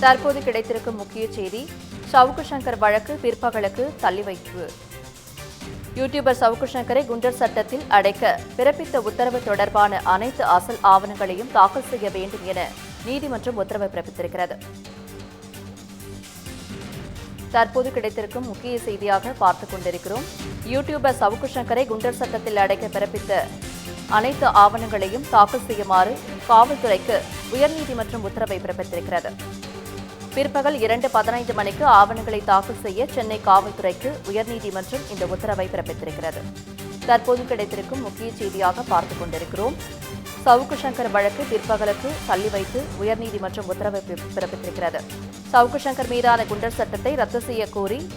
தற்போது கிடைத்திருக்கும் முக்கிய செய்தி சவுக்கு சங்கர் வழக்கு பிற்பகலுக்கு தள்ளி வைப்பு. யூடியூபர் சவுக்கு சங்கரை குண்டர் சட்டத்தில் அடைக்க பிறப்பித்த உத்தரவு தொடர்பான அனைத்து அசல் ஆவணங்களையும் தாக்கல் செய்ய வேண்டும் என நீதிமன்றம் உத்தரவு பிறப்பித்திருக்கிறது. தற்போது கிடைத்திருக்கும் முக்கிய செய்தியாக பார்த்துக் கொண்டிருக்கிறோம். யூடியூபர் சவுக்கு சங்கரை குண்டர் சட்டத்தில் அடைக்க பிறப்பித்த அனைத்து ஆவணங்களையும் தாக்கல் செய்யுமாறு காவல்துறைக்கு உயர்நீதிமன்றம் உத்தரவை பிறப்பித்திருக்கிறது. பிற்பகல் இரண்டு பதினைந்து மணிக்கு ஆவணங்களை தாக்கல் செய்ய சென்னை காவல்துறைக்கு உயர்நீதிமன்றம் இந்த உத்தரவை பிறப்பித்திருக்கிறது. தற்போது கிடைத்திருக்கும் முக்கிய செய்தியாக பார்த்துக் கொண்டிருக்கிறோம். சவுக்கு சங்கர் வழக்கு பிற்பகலுக்கு தள்ளி வைத்து உயர்நீதிமன்றம் உத்தரவை பிறப்பித்திருக்கிறது. சவுக்கு சங்கர் மீதான குண்டர் சட்டத்தை ரத்து செய்ய கோரி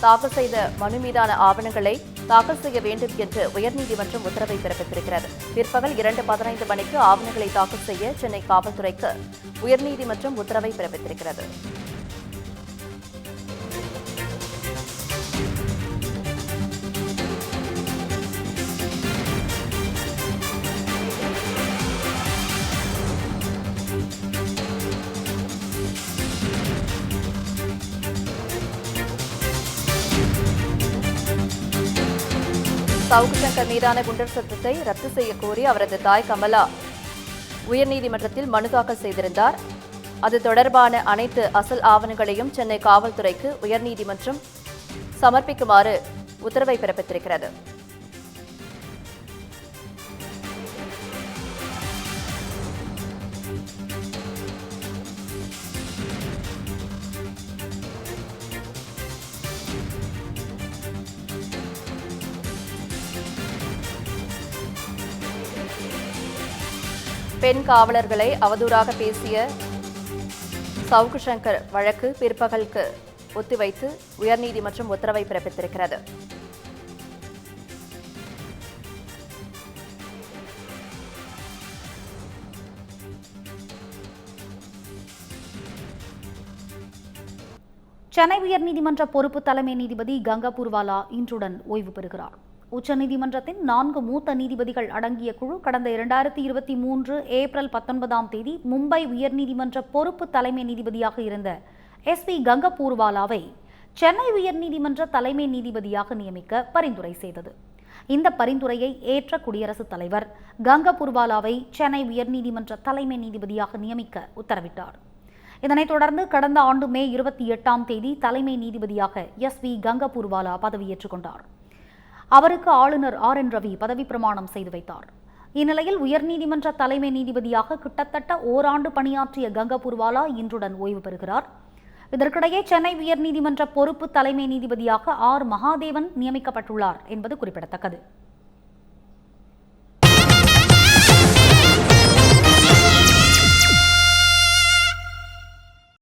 தாக்கல் செய்த மனு மீதான ஆவணங்களை தாக்கல் செய்ய வேண்டும் என்று உயர்நீதிமன்றம் உத்தரவை பிறப்பித்திருக்கிறது. பிற்பகல் இரண்டு பதினைந்து மணிக்கு ஆவணங்களை தாக்கல் செய்ய சென்னை காவல்துறைக்கு உயர்நீதிமன்றம் உத்தரவை பிறப்பித்திருக்கிறது. சவுக்கு சங்கர் மீதான குண்டர் சட்டத்தை ரத்து செய்யக்கோரி கோரி அவரது தாய் கமலா உயர்நீதிமன்றத்தில் மனு தாக்கல் செய்திருந்தார். அது தொடர்பான அனைத்து அசல் ஆவணங்களையும் சென்னை காவல்துறைக்கு உயர்நீதிமன்றம் சமர்ப்பிக்குமாறு உத்தரவை பிறப்பித்திருக்கிறது. பெண் காவலர்களை அவதூறாக பேசிய சவுக்கு சங்கர் வழக்கு பிற்பகலுக்கு ஒத்திவைத்து உயர்நீதிமன்றம் உத்தரவை பிறப்பித்திருக்கிறது. சென்னை உயர்நீதிமன்ற பொறுப்பு தலைமை நீதிபதி கங்கா பூர்வாலா இன்றுடன் ஓய்வு பெறுகிறார். உச்சநீதிமன்றத்தின் நான்கு மூத்த நீதிபதிகள் அடங்கிய குழு கடந்த இரண்டாயிரத்தி இருபத்தி மூன்று ஏப்ரல் பத்தொன்பதாம் தேதி மும்பை உயர்நீதிமன்ற பொறுப்பு தலைமை நீதிபதியாக இருந்த எஸ் பி கங்கபூர்வாலாவை சென்னை உயர்நீதிமன்ற தலைமை நீதிபதியாக நியமிக்க பரிந்துரை செய்தது. இந்த பரிந்துரையை ஏற்ற குடியரசுத் தலைவர் கங்கபூர்வாலாவை சென்னை உயர்நீதிமன்ற தலைமை நீதிபதியாக நியமிக்க உத்தரவிட்டார். இதனைத் தொடர்ந்து கடந்த ஆண்டு மே இருபத்தி எட்டாம் தேதி தலைமை நீதிபதியாக எஸ் வி கங்கபூர்வாலா பதவியேற்றுக் கொண்டார். அவருக்கு ஆளுநர் ஆர். என். ரவி பதவி பிரமாணம் செய்து வைத்தார். இந்நிலையில் உயர்நீதிமன்ற தலைமை நீதிபதியாக கிட்டத்தட்ட ஓராண்டு பணியாற்றிய கங்கபூர்வாலா இன்றுடன் ஓய்வு பெறுகிறார். இதற்கிடையே சென்னை உயர்நீதிமன்ற பொறுப்பு தலைமை நீதிபதியாக ஆர். மகாதேவன் நியமிக்கப்பட்டுள்ளார் என்பது குறிப்பிடத்தக்கது.